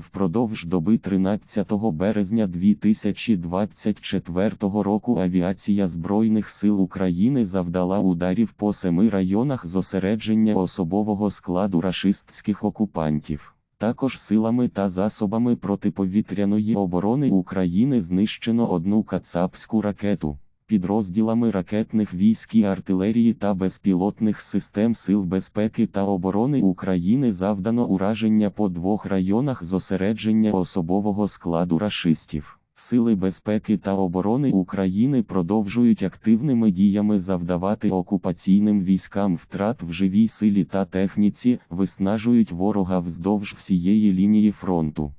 Впродовж доби 13 березня 2024 року авіація Збройних сил України завдала ударів по семи районах зосередження особового складу рашистських окупантів. Також силами та засобами протиповітряної оборони України знищено одну кацапську ракету. Підрозділами ракетних військ і артилерії та безпілотних систем Сил безпеки та оборони України завдано ураження по двох районах зосередження особового складу рашистів. Сили безпеки та оборони України продовжують активними діями завдавати окупаційним військам втрат в живій силі та техніці, виснажують ворога вздовж всієї лінії фронту.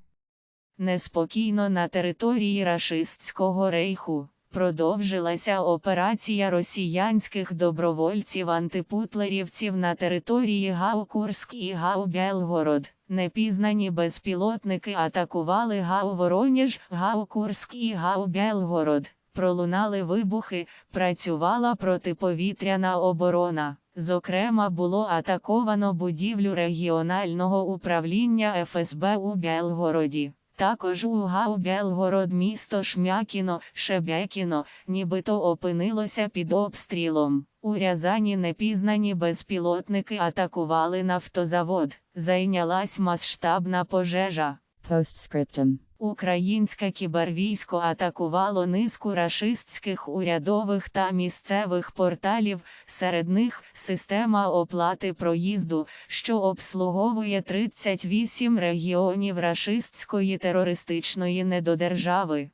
Неспокійно на території рашистського рейху. Продовжилася операція росіянських добровольців-антипутлерівців на території Гау-Курськ і Гау-Белгород. Непізнані безпілотники атакували Гау-Вороніж, Гау-Курськ і Гау-Белгород. Пролунали вибухи, працювала протиповітряна оборона. Зокрема, було атаковано будівлю регіонального управління ФСБ у Белгороді. Також у Гау Белгород місто Шмякіно, Шебекіно, нібито опинилося під обстрілом. У Рязані непізнані безпілотники атакували нафтозавод. Зайнялась масштабна пожежа. Postscriptum. Українське кібервійсько атакувало низку рашистських урядових та місцевих порталів, серед них система оплати проїзду, що обслуговує 38 регіонів рашистської терористичної недодержави.